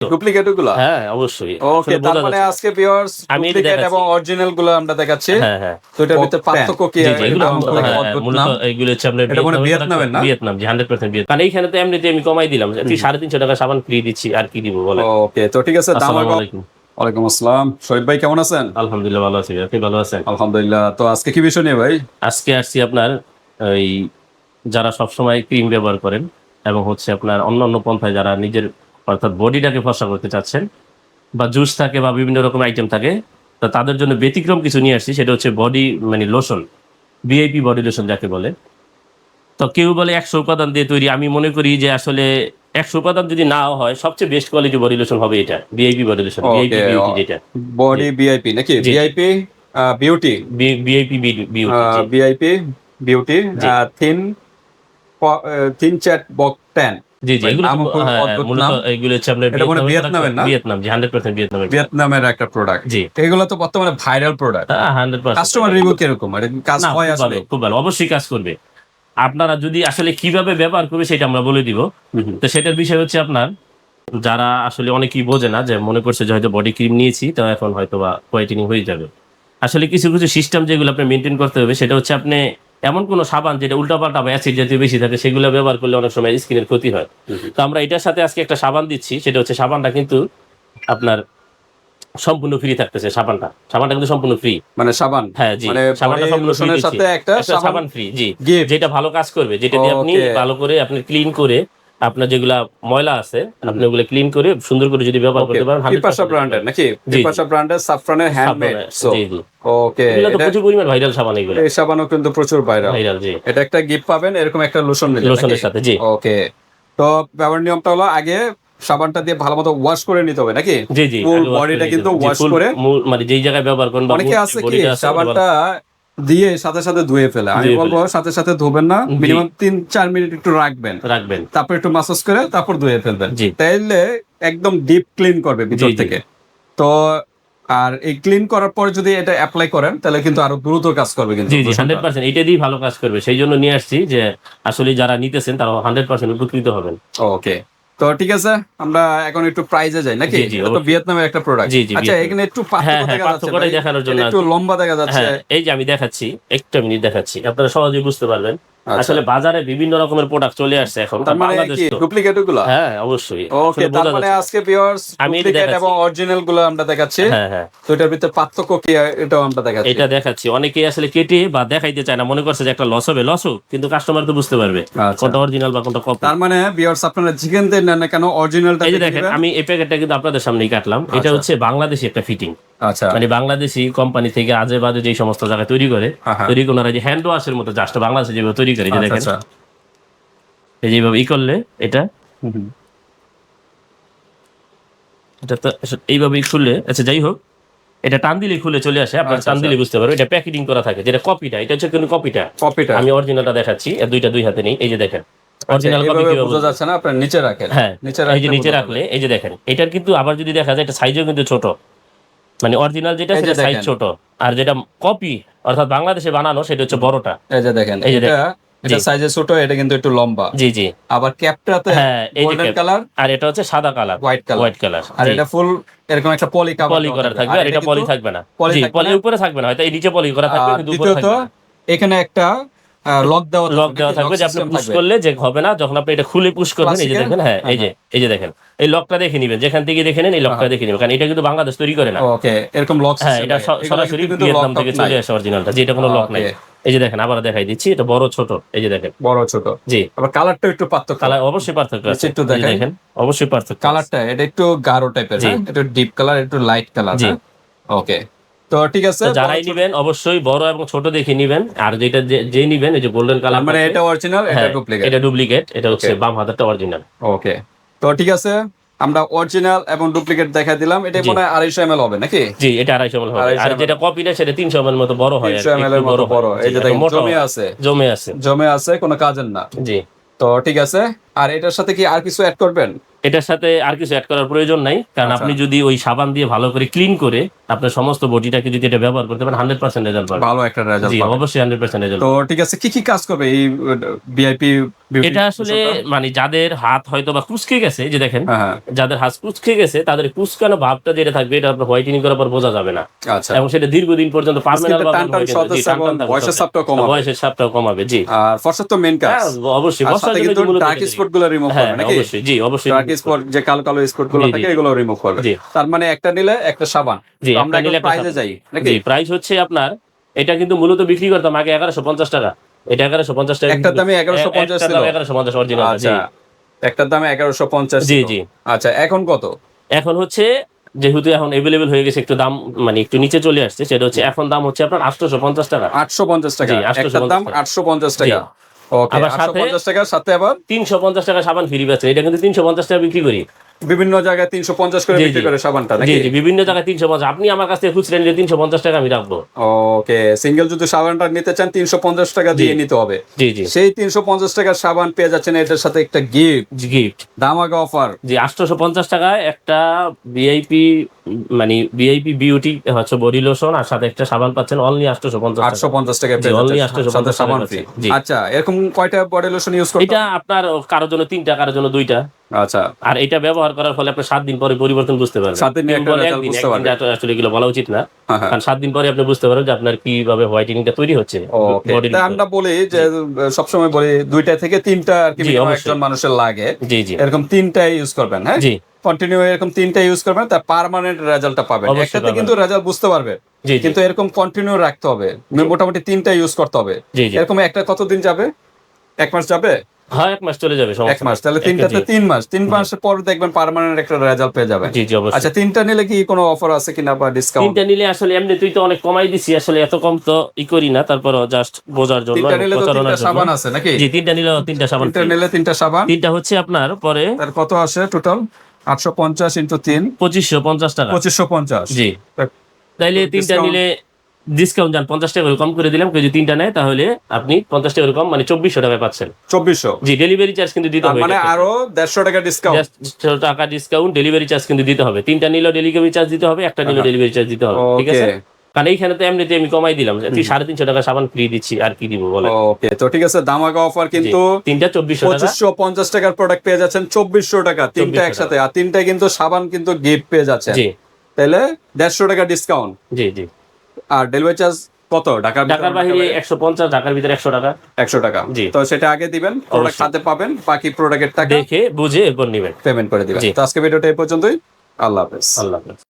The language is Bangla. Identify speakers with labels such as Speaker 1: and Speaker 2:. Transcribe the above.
Speaker 1: ডুপ্লিকেটগুলো
Speaker 2: হ্যাঁ অবশ্যই।
Speaker 1: ওকে তার মানে আজকে ভিউয়ার্স ডুপ্লিকেট এবং অরিজিনালগুলো আমরা দেখাচ্ছি।
Speaker 2: হ্যাঁ হ্যাঁ।
Speaker 1: তো এটার ভিতরে পার্থক্য কি
Speaker 2: জি, জি, এগুলো হ্যাঁ, মূলত এগুলো হচ্ছে আপনার
Speaker 1: এটা মনে হয়
Speaker 2: ভিয়েতনামের
Speaker 1: না?
Speaker 2: ভিয়েতনাম জি হান্ড্রেড পার্সেন্ট ভিয়েতনাম কারণ এইখানে তো এমনিতে আমি কমাই দিলাম। তুই সাড়ে তিনশো টাকা সাবান ফ্রি দিচ্ছি আর কি দিব বলে
Speaker 1: ওকে তো ঠিক আছে দাম
Speaker 2: আলাইকুম।
Speaker 1: ওয়ালাইকুম আসসালাম। শহীদ ভাই কেমন আছেন?
Speaker 2: আলহামদুলিল্লাহ ভালো আছি আপনি ভালো আছেন?
Speaker 1: আলহামদুলিল্লাহ। তো আজকে কি বিষয় নিয়ে ভাই?
Speaker 2: আজকে আসছি আপনার ওই যারা সবসময় ক্রিম ব্যবহার করেন এবং হচ্ছে আপনার অন্য অন্য পন্থায় যারা নিজের অর্থাৎ বডিটাকে ফসা করতে চাচ্ছেন বা জুস থাকে বা বিভিন্ন রকম আইটেম থাকে তো তাদের জন্য ব্যতিক্রম কিছু নিয়ে আসছি সেটা হচ্ছে বডি মানে লোশন ভিআইপি বডি লোশন যাকে বলে। তো কেউ বলে একশো উপাদান দিয়ে তৈরি আমি মনে করি যে আসলে একশো উপাদান যদি না হয় সবচেয়ে বেস্ট কোয়ালিটি বডি লোশন হবে এটা VIP body lotion VIP beauty যেটা।
Speaker 1: বডি ভিআইপি নাকি। VIP beauty
Speaker 2: VIP beauty
Speaker 1: VIP beauty. Thin thin চ্যাট বক টেন
Speaker 2: জি জি এগুলো হ্যাঁ,
Speaker 1: অদ্ভুত
Speaker 2: মূলত এগুলো হচ্ছে আপনার
Speaker 1: এটা মনে
Speaker 2: ভিয়েতনামের
Speaker 1: ভিয়েতনামের না?
Speaker 2: ভিয়েতনাম জি হান্ড্রেড পার্সেন্ট ভিয়েতনামের
Speaker 1: ভিয়েতনামের একটা প্রোডাক্ট
Speaker 2: জি।
Speaker 1: এগুলো তো বর্তমানে viral product
Speaker 2: hundred percent
Speaker 1: customer review কীরকম? এটা কাজ হয় আসলে?
Speaker 2: খুব ভালো অবশ্যই কাজ করবে। আপনারা যদি আসলে কীভাবে ব্যবহার করবে সেটা আমরা বলে দিব। তো সেটার বিষয় হচ্ছে আপনার যারা আসলে অনেকেই বোঝে না যে মনে করছে যে হয়তো বডি ক্রিম নিয়েছি তো এখন হয়তো বা হোয়াইটেনিং হয়ে যাবে। আসলে কিছু কিছু সিস্টেম যেগুলো আপনি মেনটেন করতে হবে সেটা হচ্ছে আপনি এমন কোনো সাবান যেটা উল্টাপাল্টা বা অ্যাসিড জাতীয় বেশি থাকে সেগুলো ব্যবহার করলে অনেক সময় স্কিনের ক্ষতি হয়। তো আমরা এটার সাথে আজকে একটা সাবান দিচ্ছি সেটা হচ্ছে সাবানটা কিন্তু আপনার সম্পূর্ণ ফ্রি থাকতেছে সাবানটা। সাবানটা কিন্তু সম্পূর্ণ ফ্রি
Speaker 1: মানে সাবান?
Speaker 2: হ্যাঁ জি।
Speaker 1: মানে
Speaker 2: সাবানটা সম্পূর্ণ দিচ্ছি।
Speaker 1: সাথে একটা সাবান
Speaker 2: ফ্রি জি। যেটা ভালো কাজ করবে যেটা দিয়ে আপনি ভালো করে আপনি ক্লিন করে আপনার যেগুলা ময়লা আছে আপনি ওগুলো ক্লিন করে সুন্দর করে যদি ব্যবহার করতে পারেন 100%
Speaker 1: পিপাসা ব্র্যান্ডের নাকি? পিপাসা ব্র্যান্ডের সাফরানের হ্যান্ডমেড সো ওকে
Speaker 2: এগুলো তো প্রচুর পরিমাণ ভাইরাল সাবান এগুলো।
Speaker 1: এই সাবানও কিন্তু প্রচুর ভাইরাল
Speaker 2: ভাইরাল জি।
Speaker 1: এটা একটা গিফট পাবেন এরকম একটা লোশন
Speaker 2: লোশনের সাথে জি।
Speaker 1: ওকে তো ব্যবহার নিয়মটা হলো আগে সাবানটা দিয়ে ভালো মতো ওয়াশ করে নিতে হবে নাকি?
Speaker 2: জি জি।
Speaker 1: Full
Speaker 2: আগে
Speaker 1: টা কিন্তু
Speaker 2: full
Speaker 1: করে
Speaker 2: মানে যেই জায়গায় ব্যবহার করেন বা
Speaker 1: অনেকে আছে কি
Speaker 2: আছে,
Speaker 1: সাবানটা দিয়ে সাথে সাথে ধুয়ে ফেলে। আমি বলব সাথে সাথে ধুবেন না মিনিমাম তিন চার মিনিট একটু রাখবেন।
Speaker 2: রাখবেন।
Speaker 1: তারপর একটু মাসাজ করে তারপর ধুয়ে ফেলবেন। তাইলে একদম ডিপ ক্লিন করবে ভিতর। থেকে। তো আর এই ক্লিন করার পর যদি এটা অ্যাপ্লাই করেন তাহলে কিন্তু আরও দ্রুত কাজ করবে কিন্তু
Speaker 2: জি জি। হান্ড্রেড পার্সেন্ট এটা দিয়ে ভালো কাজ করবে। সেই জন্য নিয়ে আসছি যে আসলে যারা নিতেছেন তারা হান্ড্রেড পার্সেন্ট উপকৃত হবেন।
Speaker 1: ওকে তো ঠিক আছে আমরা এখন একটু প্রাইজে যাই নাকি? তো ভিয়েতনামের একটা প্রোডাক্ট আচ্ছা এখানে একটু
Speaker 2: হ্যাঁ,
Speaker 1: পার্থক্য
Speaker 2: হ্যাঁ,
Speaker 1: ভাই।
Speaker 2: দেখানোর জন্য
Speaker 1: একটু লম্বা দেখা যাচ্ছে।
Speaker 2: হ্যাঁ এই যে আমি দেখাচ্ছি একটা মিনিট দেখাচ্ছি আপনারা সহজেই বুঝতে পারবেন। আসলে বাজারে বিভিন্ন রকমের প্রোডাক্ট চলে আসছে এখন
Speaker 1: তার মানে
Speaker 2: বাংলাদেশ
Speaker 1: ডুপ্লিকেটগুলো
Speaker 2: হ্যাঁ অবশ্যই।
Speaker 1: ওকে তার মানে আজকে ভিউয়ার্স
Speaker 2: এটা
Speaker 1: ডুপ্লিকেট এবং অরিজিনালগুলো আমরা দেখাচ্ছি।
Speaker 2: হ্যাঁ হ্যাঁ।
Speaker 1: তো এটার ভিতরে পার্থক্য কি এটাও আমরা দেখাচ্ছি।
Speaker 2: এটা দেখাচ্ছি। অনেকেই আসলে কেটে বা দেখাইতে চায় না মনে করছে যে একটা লস হবে লস হোক কিন্তু কাস্টমার তো বুঝতে পারবে
Speaker 1: আচ্ছা।
Speaker 2: কোনটা অরিজিনাল বা কোনটা কপি
Speaker 1: তার মানে ভিউয়ার্স আপনারা চিকেন দেন না কেন অরিজিনালটা
Speaker 2: এই যে দেখেন আমি এই প্যাকেটটা কিন্তু আপনাদের সামনেই কাটলাম। এটা
Speaker 1: আচ্ছা।
Speaker 2: হচ্ছে বাংলাদেশি একটা ফিটিং
Speaker 1: আচ্ছা।
Speaker 2: মানে বাংলাদেশি কোম্পানি থেকে আজে বাজে যে সমস্ত জায়গায় তৈরি করে। তৈরি করে ওনারা যে হ্যান্ড ওয়াশের মতো জাস্ট বাংলাদেশে যেভাবে তৈরি করে যে
Speaker 1: আচ্ছা,
Speaker 2: দেখেন।
Speaker 1: আচ্ছা।
Speaker 2: এই যেভাবে ই করলে এটা। এটা তো আসলে এইভাবেই খুললে আচ্ছা যাই হোক। এটা টান দিলে খুলে চলে আসে আপনার
Speaker 1: আচ্ছা,
Speaker 2: টান। দিলে বুঝতে পারবে এটা প্যাকেটিং করা থাকে যেটা কপিটা এটা হচ্ছে কিন্তু কপিটা
Speaker 1: কপিটা
Speaker 2: আমি অরিজিনালটা দেখাচ্ছি আর দুইটা দুই হাতে নেই এই যে দেখেন। অরিজিনাল কপি
Speaker 1: বোঝা যাচ্ছে না আপনার নিচে রাখেন।
Speaker 2: হ্যাঁ
Speaker 1: নিচে
Speaker 2: এই যে নিচে রাখলে এই যে দেখেন এটার কিন্তু আবার যদি দেখা যায় এটা সাইজও কিন্তু ছোট। মানে অরিজিনাল যেটা সেটা সাইজ ছোট। আর যেটা কপি অর্থাৎ বাংলাদেশে বানানো সেটা হচ্ছে বড়টা।
Speaker 1: এই যে দেখেন এটা এটা সাইজে ছোট এটা কিন্তু একটু লম্বা।
Speaker 2: জি জি।
Speaker 1: আবার ক্যাপটাতে
Speaker 2: হ্যাঁ এই যে
Speaker 1: গোল্ডেন কালার
Speaker 2: আর এটা হচ্ছে সাদা colour
Speaker 1: white colour
Speaker 2: white colour
Speaker 1: আর এটা ফুল এরকম একটা পলি কাভার
Speaker 2: পলি করা থাকবে। আর এটা পলি থাকবে না। জি পলি উপরে থাকবে না। হয়তো এই নিচে পলি করা থাকবে কিন্তু উপরে থাকবে
Speaker 1: এখানে একটা লক দেওয়া
Speaker 2: লক দেওয়া থাকবে যে আপনি পুশ করলে যে হবে না যখন আপনি এটা খুলে পুশ করবেন এই যে দেখেন হ্যাঁ এই যে এই যে দেখেন এই লকটা দেখে নেবেন যেখান থেকে দেখে নেন এই লকটা দেখে নেবেন কারণ এটা কিন্তু বাংলাদেশ তৈরি করে না।
Speaker 1: ওকে এরকম লক
Speaker 2: হ্যাঁ এটা সরাসরি ভিয়েতনাম থেকে চলে আসে অরিজিনালটা যেটা কোনো লক নাই। এই যে দেখেন আবার দেখাই দিচ্ছি এটা বড় ছোট এই যে দেখেন।
Speaker 1: বড় ছোট।
Speaker 2: জি।
Speaker 1: আবার কালারটা একটু পার্থক্য।
Speaker 2: কালার অবশ্যই পার্থক্য আছে।
Speaker 1: একটু
Speaker 2: দেখেন অবশ্যই পার্থক্য
Speaker 1: কালারটা এটা একটু গাঢ় টাইপের
Speaker 2: জি।
Speaker 1: হ্যাঁ? একটু ডিপ কালার একটু লাইট কালার
Speaker 2: জি।
Speaker 1: ওকে। তো ঠিক আছে
Speaker 2: যারাই নিবেন অবশ্যই বড় এবং ছোট দেখে নিবেন। আর যেটা যে- নিবেন এই যে গোল্ডেন কালার
Speaker 1: মানে এটা অরিজিনাল এটা ডুপ্লিকেট
Speaker 2: এটা ডুপ্লিকেট এটা হচ্ছে বাম হাতেরটা অরিজিনাল
Speaker 1: ওকে তো ঠিক আছে আমরা অরিজিনাল এবং ডুপ্লিকেট দেখা দিলাম। এটা। মনে হয় আড়াইশো এম হবে নাকি?
Speaker 2: জি এটা আড়াইশো ml হবে।
Speaker 1: 250
Speaker 2: আর যেটা কপিটা সেটা তিনশো ml মতো বড় হয়
Speaker 1: তিনশো এম এর মতো
Speaker 2: হয়।
Speaker 1: বড় এই যে জমে আছে।
Speaker 2: জমে আছে।
Speaker 1: জমে আছে কোনো কাজের না।
Speaker 2: জি।
Speaker 1: তো ঠিক আছে আর এটার সাথে কি আর কিছু অ্যাড করবেন?
Speaker 2: এটার সাথে আর কিছু অ্যাড করার প্রয়োজন নাই কারণ
Speaker 1: আচ্ছা।
Speaker 2: আপনি যদি ওই সাবান দিয়ে ভালো করে ক্লিন করে আপনার সমস্ত বডিটাকে যদি এটা ব্যবহার করতে পারেন হান্ড্রেড পার্সেন্ট রেজাল্ট পাবেন।
Speaker 1: ভালো একটা রেজাল্ট
Speaker 2: জি অবশ্যই হান্ড্রেড পার্সেন্ট রেজাল্ট
Speaker 1: তো ঠিক আছে কি কি কাজ করবে এই ভিআইপি
Speaker 2: এটা আসলে মানে যাদের হাত হয়তো বা কুচকে গেছে যে দেখেন
Speaker 1: হ্যাঁ
Speaker 2: যাদের হাত কুচকে গেছে তাদের কুচকানো ভাবটা যেটা থাকবে এটা আপনার হোয়াইটেনিং করার পর বোঝা যাবে না।
Speaker 1: আচ্ছা।
Speaker 2: এবং সেটা দীর্ঘদিন পর্যন্ত পার্মানেন্ট
Speaker 1: এবং ভয়েসের সাপটাও কমাবে।
Speaker 2: বয়সের সাপটাও কমাবে জি।
Speaker 1: আর ফর্সা তো মেন কাজ।
Speaker 2: হ্যাঁ, অবশ্যই। জন্য
Speaker 1: কিন্তু ডার্ক স্পটগুলো রিমুভ
Speaker 2: হ্যাঁ
Speaker 1: করবে নাকি?
Speaker 2: অবশ্যই। জি অবশ্যই।
Speaker 1: স্পট যে কালো কালো
Speaker 2: স্পটগুলো।
Speaker 1: থাকে এগুলো রিমুভ করবে। তার মানে একটা নিলে একটা সাবান। আমরা
Speaker 2: নিলে একটা সাবান।
Speaker 1: যাই নাকি?
Speaker 2: প্রাইস হচ্ছে আপনার এটা কিন্তু মূলত বিক্রি করতাম আগে এগারোশো পঞ্চাশ টাকা। এটা এগারোশো পঞ্চাশ টাকা
Speaker 1: একটার দামে 1150 ছিল?
Speaker 2: এগারোশো পঞ্চাশ অরিজিনাল
Speaker 1: আচ্ছা একটার দাম এগারোশো পঞ্চাশ
Speaker 2: জি জি।
Speaker 1: আচ্ছা এখন কত?
Speaker 2: এখন হচ্ছে যেহেতু এখন এভেলেবেল হয়ে গেছে একটু দাম মানে একটু নিচে চলে আসছে সেটা হচ্ছে এখন দাম হচ্ছে আপনার আটশোশো পঞ্চাশ টাকা।
Speaker 1: আটশো পঞ্চাশ টাকা।
Speaker 2: জি, 850
Speaker 1: একটার দাম আটশো পঞ্চাশ টাকা।
Speaker 2: আবার
Speaker 1: আটশো
Speaker 2: সাথে-
Speaker 1: টাকার সাথে আবার?
Speaker 2: তিনশো পঞ্চাশ টাকা সাবান ফ্রি পাচ্ছে। এটা কিন্তু তিনশো পঞ্চাশ টাকা বিক্রি করি।
Speaker 1: বিভিন্ন জায়গায় তিনশো পঞ্চাশ করে বিক্রি করে সাবানটা
Speaker 2: জি জি বিভিন্ন জায়গায় তিনশো পঞ্চাশ। আপনি আমার কাছ থেকে খুচরা নিলে তিনশো পঞ্চাশ টাকা আমি রাখব।
Speaker 1: ওকে সিঙ্গেল যদি সাবানটা নিতে চান তিনশো পঞ্চাশ টাকা দিয়ে নিতে হবে।
Speaker 2: জি জি।
Speaker 1: সেই তিনশো পঞ্চাশ টাকার সাবান পেয়ে যাচ্ছেন এটার সাথে একটা গিফট
Speaker 2: গিফট
Speaker 1: দামাকা অফার
Speaker 2: জি আটশোশো পঞ্চাশ টাকায় একটা ভিআইপি মানে ভিআইপি বিউটি হচ্ছে বডি লোশন আর সাথে একটা সাবান পাচ্ছেন অনলি আটশোশো পঞ্চাশ
Speaker 1: আটশো পঞ্চাশ টাকা
Speaker 2: জি, only 850
Speaker 1: সাথে সাবান ফ্রি আচ্ছা এরকম কয়টা বডি লোশন ইউজ করতে
Speaker 2: এটা আপনার কারোর জন্য তিনটা কারোর জন্য দুইটা।
Speaker 1: আচ্ছা।
Speaker 2: আর এটা ব্যবহার করার ফলে আপনি সাত দিন পরে পরিবর্তন বুঝতে পারবেন।
Speaker 1: সাত দিনে বুঝতে পারবেন।
Speaker 2: আসলে এগুলো বলা উচিত না।
Speaker 1: হ্যাঁ, হ্যাঁ।
Speaker 2: কারণ সাত দিন পরে আপনি বুঝতে পারবেন যে আপনার কীভাবে হোয়াইটেনিংটা তৈরি হচ্ছে
Speaker 1: আমরা বলি যে সবসময় বলি দুইটা থেকে তিনটা আর কি। একজন মানুষের লাগে।
Speaker 2: জি জি।
Speaker 1: এরকম তিনটাই ইউজ করবেন হ্যাঁ?
Speaker 2: জি।
Speaker 1: কন্টিনিউ এরকম তিনটা ইউজ করবেন তার পার্মানেন্ট রেজাল্টটা পাবেন।
Speaker 2: পাবেন।
Speaker 1: কিন্তু রেজাল্ট বুঝতে পারবে। কিন্তু এরকম কন্টিনিউ রাখতে হবে। মোটামুটি তিনটা ইউজ করতে হবে। এরকম একটা কতদিন যাবে? এক মাস যাবে?
Speaker 2: হ্যাঁ এক মাস চলে যাবে
Speaker 1: এক মাস। তাহলে তিনটাতে তিন মাস। তিন মাসের পর দেখবেন পার্মানেন্ট একটা রেজাল্ট পেয়ে যাবেন।
Speaker 2: জি জি অবশ্যই।
Speaker 1: আচ্ছা তিনটা নিলে কি কোনো অফার আছে কিনা বা ডিসকাউন্ট
Speaker 2: তিনটা নিলে আসলে এমনি তুই তো অনেক কমাই দিছি আসলে এত কম তো ই করি না তারপরও জাস্ট বোঝার জন্য
Speaker 1: তিনটা নিলে তিনটা সাবান আছে নাকি?
Speaker 2: জি তিনটা নিলে তিনটা সাবান
Speaker 1: তিনটা নিলে তিনটা সাবান।
Speaker 2: তিনটা হচ্ছে আপনার পরে
Speaker 1: তার কত আসে টোটাল আটশো পঞ্চাশ ইন্টু তিন।
Speaker 2: পঁচিশশো পঞ্চাশ টাকা।
Speaker 1: পঁচিশশো পঞ্চাশ।
Speaker 2: জি। তাইলে তিনটা নিলে ডিসকাউন্ট যান পঞ্চাশ টাকা কম করে দিলাম কেউ যদি তিনটা নেয় তাহলে আপনি পঞ্চাশ টাকা কম মানে চব্বিশশো টাকায় পাচ্ছেন।
Speaker 1: চব্বিশশো।
Speaker 2: জি ডেলিভারি চার্জ কিন্তু দিতে হবে
Speaker 1: মানে আরও দেড়শো টাকা ডিসকাউন্ট
Speaker 2: দেড়শো টাকা ডিসকাউন্ট ডেলিভারি চার্জ কিন্তু দিতে হবে। তিনটা নিলেও ডেলিভারি চার্জ দিতে হবে একটা নিলেও ডেলিভারি চার্জ দিতে হবে ঠিক আছে? কারণ এইখানে তো এমনিতে আমি কমাই দিলাম। তুই সাড়ে তিনশো টাকা সাবান ফ্রি দিচ্ছি আর কি দিব বলে
Speaker 1: ওকে তো ঠিক আছে দামাকা অফার কিন্তু
Speaker 2: তিনটা চব্বিশশো
Speaker 1: পঁচিশশো পঞ্চাশ টাকার প্রোডাক্ট পেয়ে যাচ্ছেন চব্বিশশো টাকা তিনটা একসাথে। আর তিনটা কিন্তু সাবান কিন্তু গিফট পেয়ে যাচ্ছেন।
Speaker 2: জি।
Speaker 1: তাহলে দেড়শো টাকা ডিসকাউন্ট
Speaker 2: জি জি।
Speaker 1: আর ডেলিভারি চার্জ কত? ঢাকার
Speaker 2: ঢাকার বাইরে একশো পঞ্চাশ ঢাকার ভিতরে একশো টাকা।
Speaker 1: একশো টাকা।
Speaker 2: জি।
Speaker 1: তো সেটা আগে দিবেন প্রোডাক্ট
Speaker 2: অবশ্যই।
Speaker 1: পাবেন বাকি প্রোডাক্টের টাকা
Speaker 2: দেখে বুঝে এরপর নেবেন।
Speaker 1: পেমেন্ট করে দিবেন। তো আজকে ভিডিওটা এই পর্যন্তই। আল্লাহ হাফেজ।
Speaker 2: আল্লাহ হাফেজ।